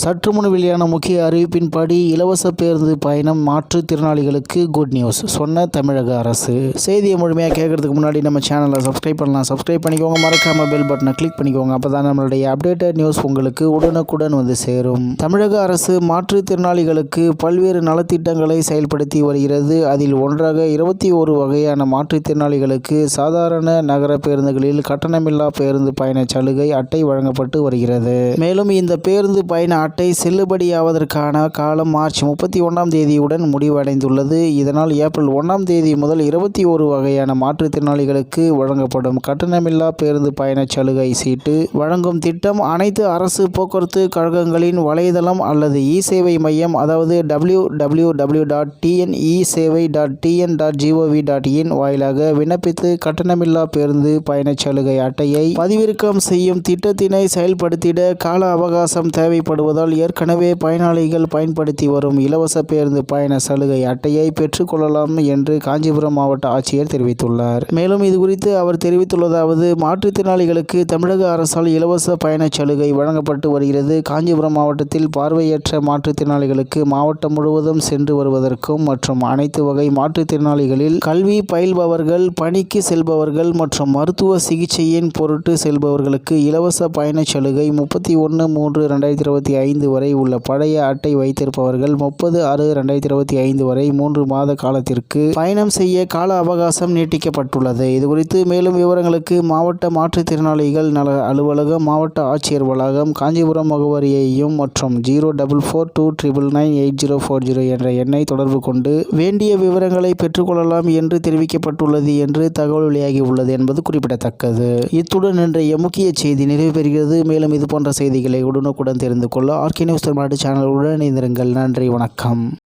சற்று முன் வெளியான முக்கிய அறிவிப்பின்படி இலவச பேருந்து பயணம் மாற்றுத்திறனாளிகளுக்கு குட் நியூஸ் சொன்ன தமிழக அரசு. செய்தியை முழுமையாக கேட்கறதுக்கு முன்னாடி நம்ம சேனலை சப்ஸ்கிரைப் பண்ணலாம். சப்ஸ்கிரைப் பண்ணிக்கோங்க. மறக்காம பெல் பட்டனை கிளிக் பண்ணிக்கோங்க. அப்போ தான் நம்மளுடைய அப்டேட்டட் நியூஸ் உங்களுக்கு உடனுக்குடன் வந்து சேரும். தமிழக அரசு மாற்றுத்திறனாளிகளுக்கு பல்வேறு நலத்திட்டங்களை செயல்படுத்தி வருகிறது. அதில் ஒன்றாக இருபத்தி ஒரு வகையான மாற்றுத்திறனாளிகளுக்கு சாதாரண நகர பேருந்துகளில் கட்டணமில்லா பேருந்து பயண சலுகை அட்டை வழங்கப்பட்டு வருகிறது. மேலும் இந்த பேருந்து பயண அட்டை செல்லுபடியாவதற்கான காலம் மார்ச் முப்பத்தி ஒன்றாம் தேதியுடன் முடிவடைந்துள்ளது. இதனால் ஏப்ரல் ஒன்றாம் தேதி முதல் இருபத்தி ஒரு வகையான மாற்றுத்திறனாளிகளுக்கு வழங்கப்படும் கட்டணமில்லா பேருந்து பயண சலுகை சீட்டு வழங்கும் திட்டம் அனைத்து அரசு போக்குவரத்து கழகங்களின் வலைதளம் அல்லது இ சேவை மையம் அதாவது W W W dot TN e சேவை dot TN dot G O V dot in வாயிலாக விண்ணப்பித்து கட்டணமில்லா பேருந்து பயணச் சலுகை அட்டையை பதிவிறக்கம் செய்யும் திட்டத்தினை செயல்படுத்திட கால அவகாசம் தேவைப்படுவதால் ஏற்கனவே பயனாளிகள் பயன்படுத்தி வரும் இலவச பேருந்து பயண சலுகை அட்டையை பெற்றுக்கொள்ளலாம் என்று காஞ்சிபுரம் மாவட்ட ஆட்சியர் தெரிவித்துள்ளார். மேலும் இதுகுறித்து அவர் தெரிவித்துள்ளதாவது மாற்றுத்திறனாளிகளுக்கு தமிழக அரசால் இலவச பயணச் சலுகை வழங்கப்பட்டு வருகிறது. காஞ்சிபுரம் மாவட்டத்தில் பார்வையற்ற மாற்றுத்திறனாளிகளுக்கு மாவட்டம் முழுவதும் சென்று வருவதற்கும் மற்றும் அனைத்து வகை மாற்றுத்திறனாளிகளில் கல்வி பயில்பவர்கள் பணிக்கு செல்பவர்கள் மற்றும் மருத்துவ சிகிச்சையின் பொருட்டு செல்பவர்களுக்கு இலவச பயணச் சலுகை முப்பத்தி ஒன்று மூன்று ரெண்டாயிரத்தி இருபத்தி ஐந்து ஐந்து வரை உள்ள பழைய அட்டை வைத்திருப்பவர்கள் முப்பது ஆறு ரெண்டாயிரத்தி இருபத்தி ஐந்து வரை மூன்று மாத காலத்திற்கு பயணம் செய்ய கால அவகாசம் நீட்டிக்கப்பட்டுள்ளது. இதுகுறித்து மேலும் விவரங்களுக்கு மாவட்ட மாற்றுத்திறனாளிகள் நல அலுவலகம் மாவட்ட ஆட்சியர் வளாகம் காஞ்சிபுரம் முகவரியையும் மற்றும் zero double four two triple nine eight zero four zero என்ற எண்ணை தொடர்பு கொண்டு வேண்டிய விவரங்களை பெற்றுக்கொள்ளலாம் என்று தெரிவிக்கப்பட்டுள்ளது என்று தகவல் வெளியாகி உள்ளது என்பது குறிப்பிடத்தக்கது. இத்துடன் இன்றைய முக்கிய செய்தி நிறைவு பெறுகிறது. மேலும் இது போன்ற செய்திகளை உடனுக்குடன் தெரிந்து கொள்ள ஆர்கே நியூஸ் தமிழ்நாடு சேனலுடன் இணைந்திருங்கள். நன்றி வணக்கம்.